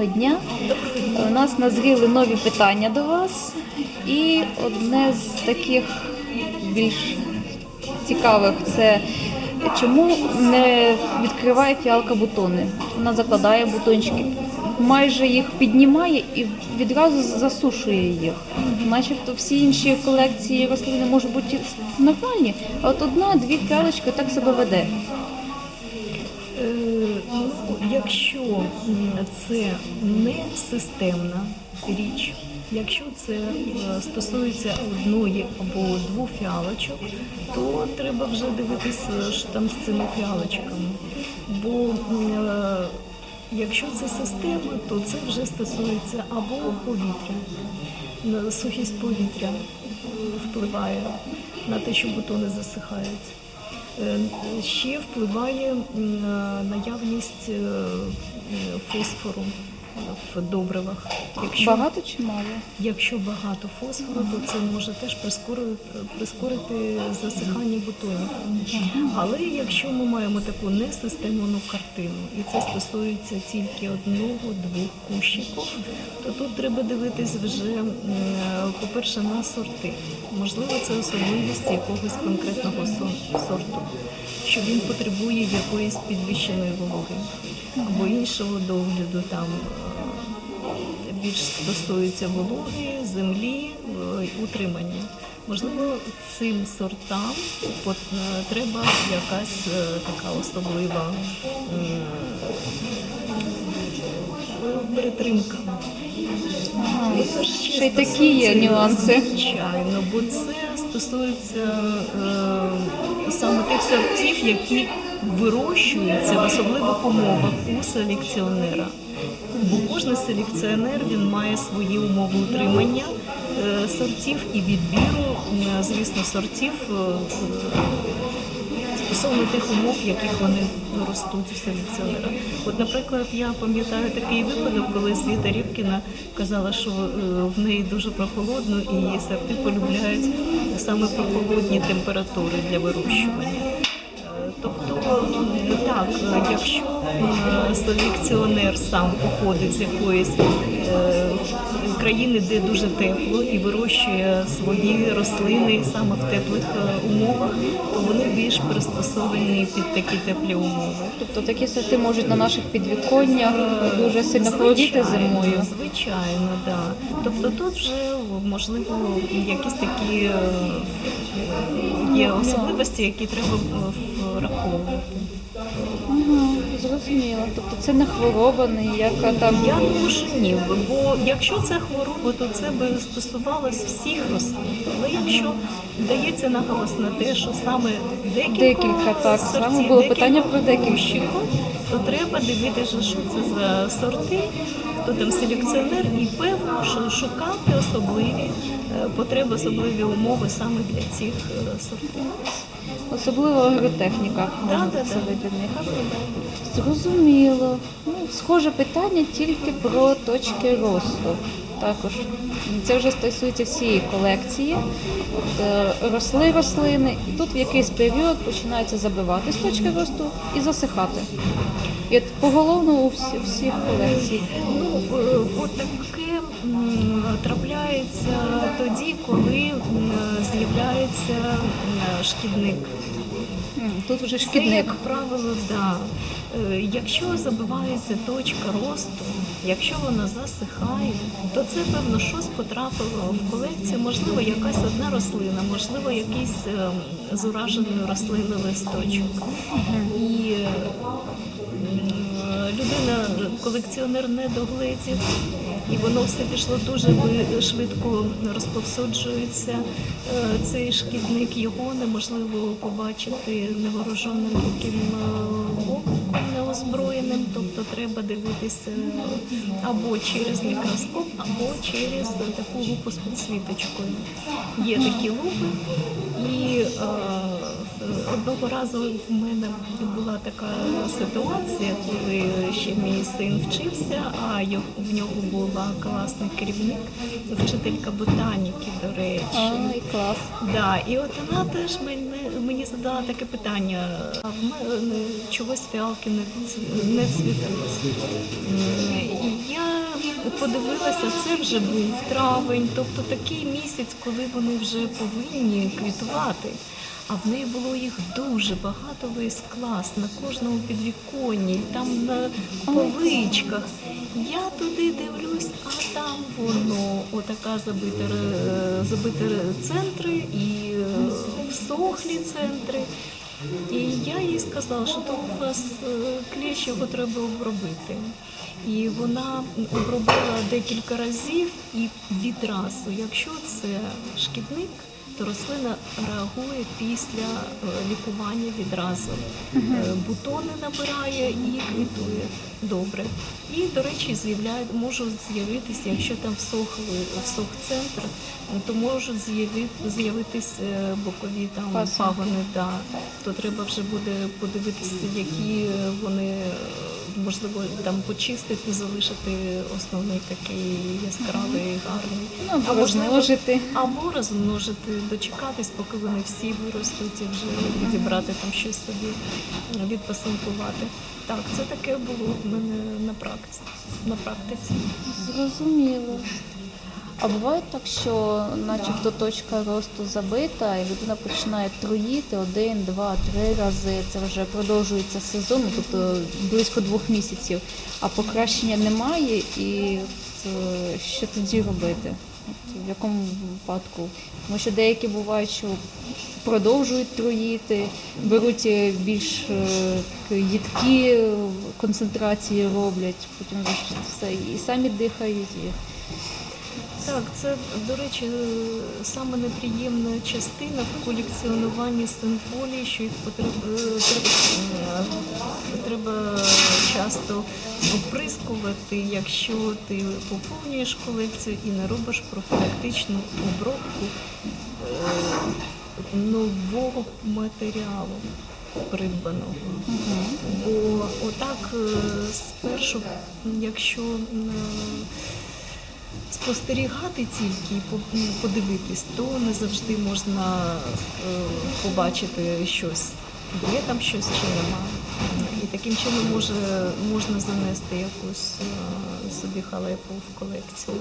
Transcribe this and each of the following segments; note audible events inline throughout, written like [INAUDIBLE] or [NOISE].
доброго дня. У нас назріли нові питання до вас. І одне з таких більш цікавих це чому не відкриває фіалка бутони? Вона закладає бутончики, майже їх піднімає і відразу засушує їх. Начебто всі інші колекції рослини можуть бути нормальні, а от одна-дві фіалочки так себе веде. Е, ну, Якщо це не системна річ, якщо це е, стосується одної або двох фіалочок, то треба вже дивитися, що там з цими фіалочками. Бо е, якщо це система, то це вже стосується або повітря, сухість повітря е, впливає на те, що бутони засихають. Е, Ще впливає наявність е, фосфору в добривах. Якщо, Багато чи мало? якщо багато фосфору, то це може теж прискорити, прискорити засихання бутонів. Але якщо ми маємо таку несистемну картину, і це стосується тільки одного-двох кущиків, то тут треба дивитись вже, по-перше, на сорти. Можливо, це особливість якогось конкретного сорту, що він потребує якоїсь підвищеної вологи або іншого догляду там. е, Більш стосується вологи, землі, утримання. Можливо, цим сортам е, треба якась е, така особлива перетримка. Це ще й такі є нюанси. Звичайно, бо це стосується е, саме тих сортів, які вирощуються в особливих умовах у селекціонера. Бо кожен селекціонер він має свої умови утримання е, сортів і відбіру, е, звісно, сортів е, стосовно тих умов, в яких вони ростуть у селекціонера. От, наприклад, я пам'ятаю такий випадок, коли Світа Рібкіна казала, що в неї дуже прохолодно і її сорти полюбляють саме прохолодні температури для вирощування. Тобто, так, якщо е, селекціонер сам походить з якоїсь е, країни, де дуже тепло, і вирощує свої рослини саме в теплих е, умовах, то вони більш пристосовані під такі теплі умови. Тобто такі сорти можуть на наших підвіконнях дуже сильно хворіти зимою. Звичайно, да. Тобто тут вже можливо якісь такі є особливості, які треба враховувати. Ага, зрозуміло. Тобто це не хвороба, ніяка там. Я думаю, що ні, бо якщо це хвороба, то це би стосувалось всіх рослин. Але якщо дається наголос на те, що саме декілька, Декілька, так, сортів, саме було питання про декілька. то треба дивитися, що це за сорти, хто там селекціонер, і певно, що шукати особливі е, потреби, особливі умови саме для цих е, сортів. Особливо агротехніка можна да, це да. них. Зрозуміло. Ну, схоже питання тільки про точки росту. Також це вже стосується всієї колекції. От, е, росли рослини, і тут в якийсь період починаються забивати з точки росту і засихати. І от поголовно у всіх колекцій. Ну, е, от трапляється тоді, коли з'являється шкідник. Тут вже Це, шкідник. як правило, да. Е, Якщо забивається точка росту, якщо вона засихає, то це певно щось потрапило в колекцію. Можливо, якась одна рослина, можливо, якийсь ем, з ураженою рослиною листочок. І е, людина, колекціонер не догледів, і воно все пішло дуже швидко розповсюджується. Е, Цей шкідник його неможливо побачити невооруженим таким е, неозброєним, тобто треба дивитися або через мікроскоп, або через таку лупу з підсвіточкою. Є такі лупи, і е, одного разу в мене була така ситуація, коли ще мій син вчився, а в нього була класний керівник, вчителька ботаніки, до речі. А, і клас. Да, і от вона теж мені, мені задала таке питання, а в мене чогось фіалки не, не цвітуть. І я подивилася, це вже був травень, тобто такий місяць, коли вони вже повинні квітувати. А в неї було їх дуже багато весь клас на кожному підвіконні, там на поличках. Я туди дивлюсь, а там воно отака забита, ре- центри і е, всохлі центри. І я їй сказала, що то у вас е, кліщ, його треба обробити. І вона обробила декілька разів і відразу, якщо це шкідник, то рослина реагує після е, лікування відразу. Е, Бутони набирає і квітує добре. І, до речі, з'являє, можуть з'явитися, якщо там всохли, всох центр, то можуть з'яви- з'явитись е, бокові там пагони, да. то треба вже буде подивитися, які е, вони е, можливо там почистити, залишити основний такий яскравий, гарний. Ну, або розмножити. або розмножити, дочекатись, поки вони всі виростуть і вже відібрати там щось собі, е, відпасинкувати. Так, це таке було в мене на практиці. На практиці. Зрозуміло. А буває так, що начебто точка росту забита, і людина починає труїти один, два, три рази. Це вже продовжується сезон, ну, тобто близько двох місяців, а покращення немає, і що тоді робити? В якому випадку? Тому що деякі бувають, що продовжують труїти, беруть е, більш е, їдкі концентрації роблять, потім все і самі дихають. І... Так, це, до речі, е, саме неприємна частина в колекціонуванні симфолій, що їх е, треба, треба часто оприскувати, якщо ти поповнюєш колекцію і не робиш профілактичну обробку е, нового матеріалу придбаного. Бо отак спершу, якщо спостерігати тільки і подивитись, то не завжди можна е, побачити щось. Є там щось чи нема. І таким чином може, можна занести якусь е, собі халепу в колекцію.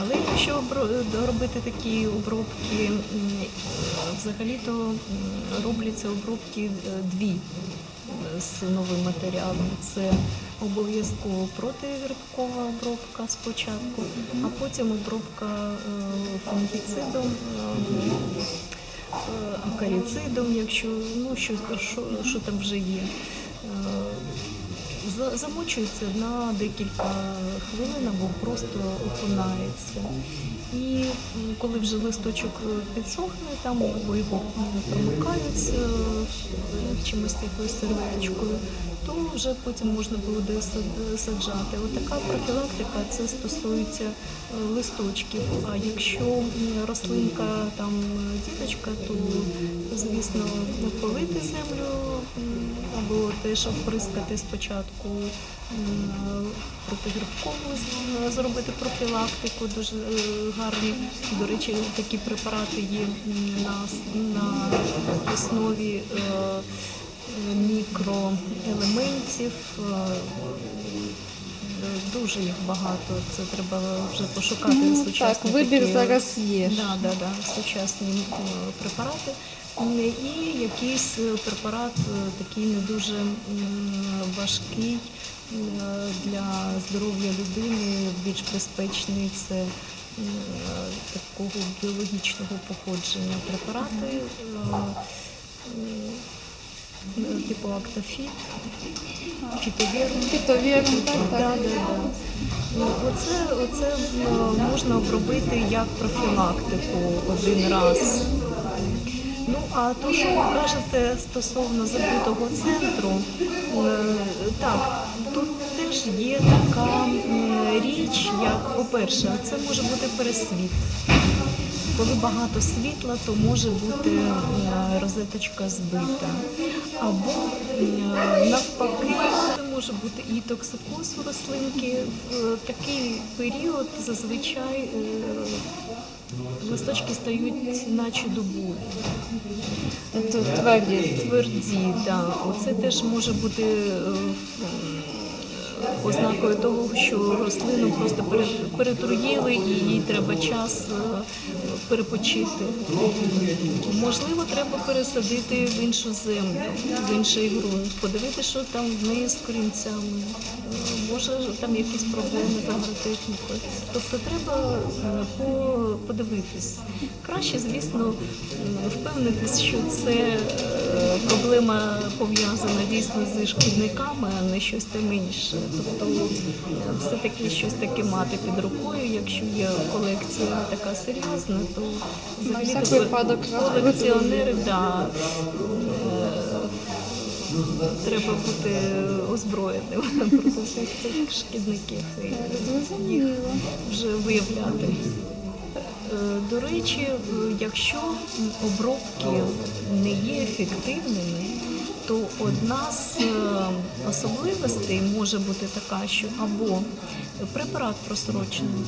Але якщо робити такі обробки, е, взагалі-то робляться обробки е, дві з новим матеріалом. Це обов'язково противірткова обробка спочатку, а потім обробка е, фунгіцидом, е, е, акаріцидом, якщо ну, що, що, що там вже є. Замочується на декілька хвилин або просто окунається. І коли вже листочок е, підсохне, там або його промикають е, чимось такою серветочкою, то вже потім можна буде сад- саджати. От профілактика це стосується е, листочків. А якщо рослинка там діточка, то звісно полити землю або теж оприскати спочатку протигрибкову зробити профілактику дуже е, гарні. До речі, такі препарати є на, на основі е, мікроелементів. е, Дуже їх багато. Це треба вже пошукати Ну, сучасні так, вибір такі- зараз є. Да, да, да, сучасні е, препарати. І якийсь е, препарат такий не дуже важкий для здоров'я людини, більш безпечний це такого біологічного походження препарати. Е, Типу актофіт, фітовірм. Фітовірм, так, Да, так. да, да. Ну, Оце, оце можна обробити як профілактику один раз. Ну, а то, що ви кажете стосовно забутого центру, е, так, тут теж є така річ, як, по-перше, це може бути пересвіт. Коли багато світла, то може бути е, розеточка збита. Або е, навпаки, може бути і токсикоз у рослинки. В такий період зазвичай е, листочки стають наче дубові. Т- Тверді. Тверді, да. Оце теж може бути е, ознакою того, що рослину просто пере- перетруїли і їй треба час е, перепочити. Можливо, треба пересадити в іншу землю, в інший ґрунт, подивитися, що там в неї з корінцями. Е, Може, там якісь проблеми з агротехнікою. Тобто треба е, подивитись. Краще, звісно, впевнитись, що це проблема пов'язана дійсно зі шкідниками, а не щось там інше. Тобто все-таки щось таке мати під рукою, якщо є колекція така серйозна, то випадок колекціонери, да, е, треба бути озброєним [LAUGHS] проти всіх цих шкідників і їх вже виявляти. Е, До речі, якщо обробки не є ефективними, то одна з е, особливостей може бути така, що або препарат просрочений,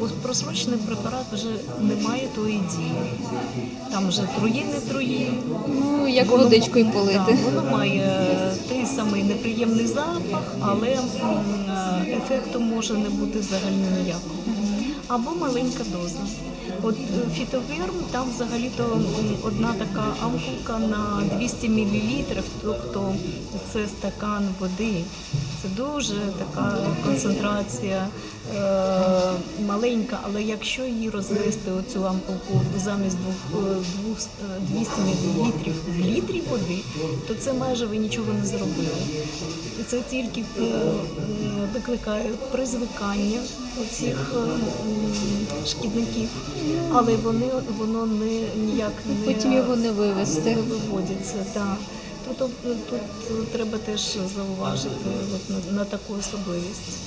бо просрочений препарат вже не має тої дії. Там вже труї не труї, Ну, як Воно- водичкою полити. Так, воно має той самий неприємний запах, але е, ефекту може не бути взагалі ніякого. Або маленька доза. От е, фітоверм там взагалі-то одна така ампулка на 200 мл, тобто це стакан води. Це дуже така концентрація маленька, але якщо її розвести оцю ампулку замість двох, е, двох, е, 200 мл в літрі води, то це майже ви нічого не зробили. Це тільки е, викликає призвикання оцих е, шкідників, але вони воно не ніяк не Потім його не вивезти. не виводяться. Так. Тут, тут треба теж зауважити от, на, на таку особливість.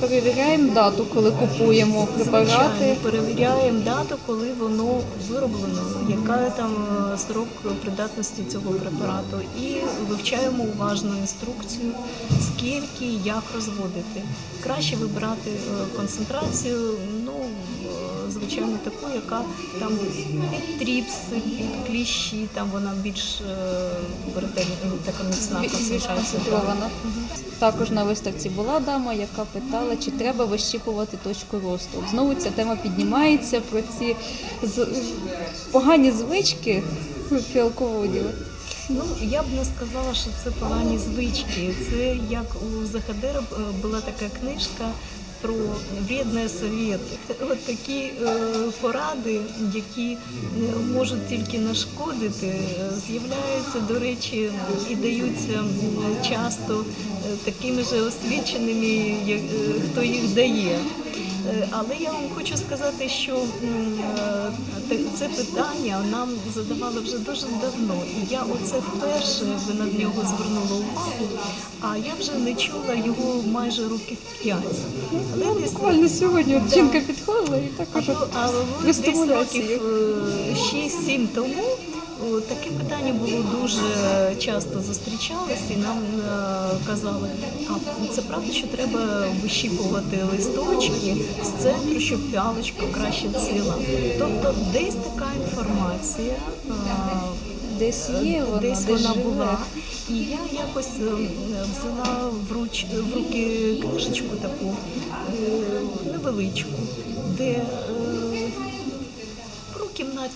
Перевіряємо дату, коли купуємо препарати. Звичайно, перевіряємо дату, коли воно вироблено, яка там е, срок придатності цього препарату, і вивчаємо уважно інструкцію, скільки як розводити. Краще вибирати е, концентрацію, ну звичайно, таку, яка там під тріпси, під кліщі, там вона більш е, така міцна концентрація. Також на виставці була дама, яка питала, чи треба вищіпувати точку росту. Знову ця тема піднімається про ці погані звички фіалководів. Ну, я б не сказала, що це погані звички. Це як у Захадера е, була така книжка про рідний світ. От такі е, поради, які е, можуть тільки нашкодити, з'являються, до речі, і даються часто е, такими же освіченими, як- хто їх дає. Е, Але я вам хочу сказати, що е, це питання нам задавали вже дуже давно. І я оце вперше на нього звернула увагу, а я вже не чула його майже років п'ять. Але Буквально сьогодні Да. жінка підходила і також от або десь років е, 6-7 тому о, таке питання було дуже часто зустрічалося і нам е, казали, а це правда, що треба вищіпувати листочки з центру, щоб фіалочка краще цвіла. Тобто десь така інформація. е, Десь є вона, десь вона була. І я якось е, взяла в, руч, в руки книжечку таку е, невеличку, де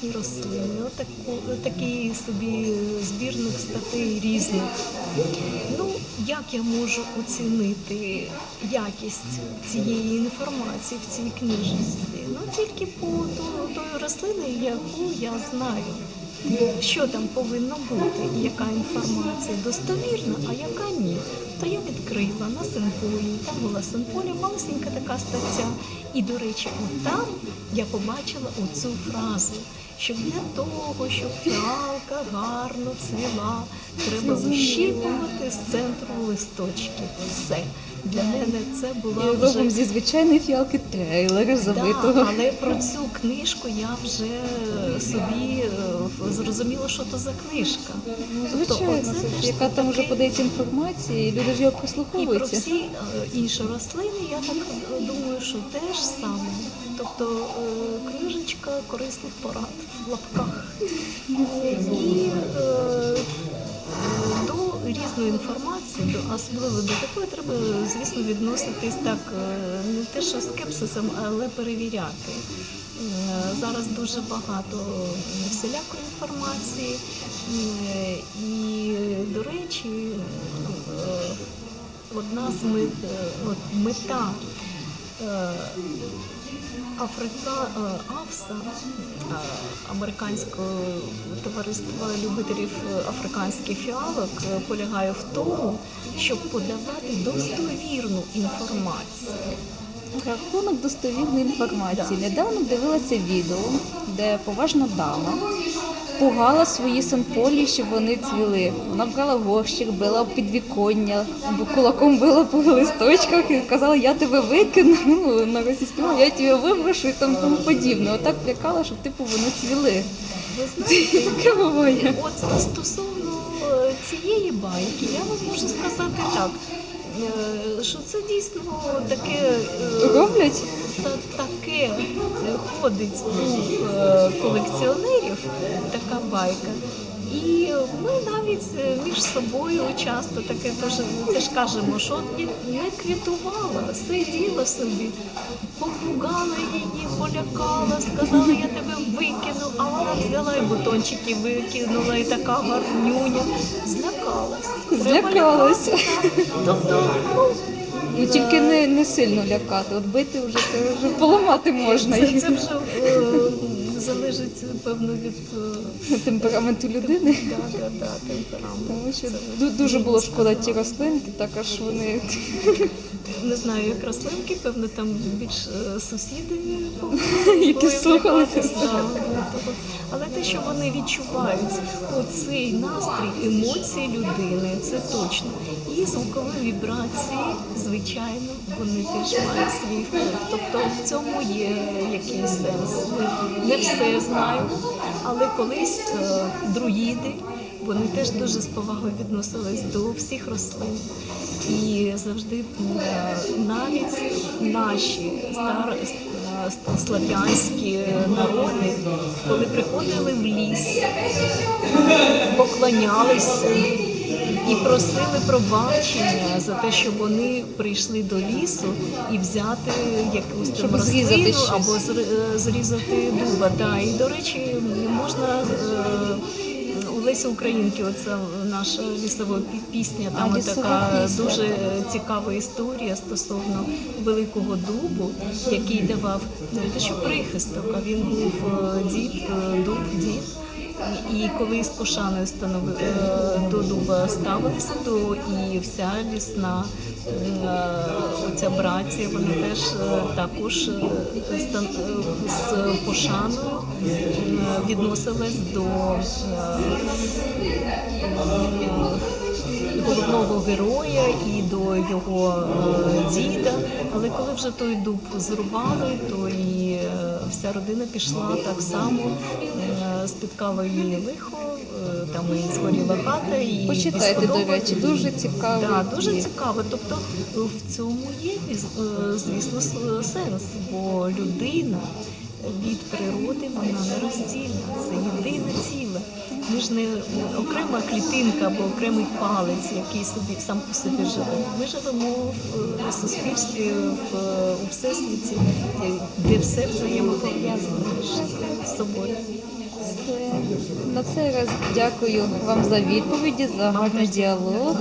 е, рослини, такий собі збірних статей різних. Ну, як я можу оцінити якість цієї інформації в цій книжці? Ну, тільки по тої, рослини, яку я знаю. Що там повинно бути, яка інформація достовірна, а яка ні. То я відкрила на симполі, там була симполія, малесенька така стаття. І, до речі, от там я побачила оцю фразу, що для того, щоб фіалка гарно цвіла, треба вищіпувати з центру листочки. Все. Для мене це була вже зі звичайної фіалки трейлер забитого. так, але про цю книжку я вже собі е, зрозуміла, що то за книжка. Тобто Звичайно, оце це яка там вже подається інформація, і люди ж його І про всі е, інші рослини, я так е, думаю, що теж саме. Тобто е, книжечка корисних порад в лапках. І е, до різну інформацію, до- особливо до такої треба, звісно, відноситись так, е, не те, що скепсисом, але перевіряти. Зараз дуже багато всілякої інформації. І, до речі, одна з мет, мета Африка Авса е, американського товариства любителів е, африканських фіалок, е, полягає в тому, щоб подавати достовірну інформацію. Рахунок достовірної інформації. Недавно дивилася відео, де поважна дама пугала свої санполі, щоб вони цвіли. Вона брала горщик, била підвіконня, кулаком била по листочках і казала, я тебе викину, ну, на російському, я тебе виброшу і там тому подібне. Отак лякала, щоб типу вони цвіли. Ви знаєте, [LAUGHS] Таке буває. От стосовно е, цієї байки, я вам можу сказати так, що це дійсно таке. е, Роблять? та, таке е, ходить у е, колекціонерів, така байка. І ми навіть е, між собою часто таке теж, теж кажемо, що не, не квітувала, сиділа собі, попугала її, полякала, сказала, я тебе викину, а вона взяла і бутончики викинула, і така гарнюня. Злякалась. Треба Злякалась. Тобто, ну, Ну тільки не, не сильно лякати. От бити вже це вже поламати можна Це, це вже е, залежить певно від е, темпераменту людини. да, да, да, темпераменту. Тому що ду- дуже було шкода ті рослинки, також вони [LAUGHS] Не знаю, як рослинки, певно, там більш е, сусіди [LAUGHS] Які були слухалися. Але те, що вони відчувають оцей настрій, емоції людини, це точно. І звукові вібрації, звичайно, вони теж мають свій вплив. Тобто в цьому є якийсь сенс. Не все знаємо, але колись е, друїди. Вони теж дуже з повагою відносились до всіх рослин. І завжди е, навіть наші стар, е, слав'янські народи, коли приходили в ліс, поклонялися і просили пробачення за те, що вони прийшли до лісу і взяти якусь там рослину або е, зрізати дуба. Да. І, до речі, можна. е, у Лесі Українки, оця наша лісова пісня, там А, така пісня. дуже цікава історія стосовно великого дубу, який давав не те, що прихисток, а він був е, дід, е, дуб, дід. І коли з станови, е, до дуба ставилися, то і вся лісна е, оця братія, вони теж е, також з пошаною відносились до головного героя і до його діда. Але коли вже той дуб зрубали, то і вся родина пішла так само, спіткало її лихо, е, там і згоріла хата, і почитайте, до речі, дуже цікаво. Так, дуже цікаво. Тобто в цьому є, е, звісно, сенс, бо людина від природи вона не роздільна, це єдине ціле. Ми ж не окрема клітинка або окремий палець, який собі сам по собі живе. Ми живемо в е, суспільстві, в, е, у всесвіті, де- все взаємопов'язане між собою. Все. На цей раз дякую вам за відповіді, за гарний діалог.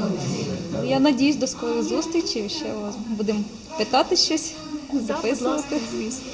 Я надіюсь до скорої зустрічі. Ще вас будемо питати щось, записувати. звісно.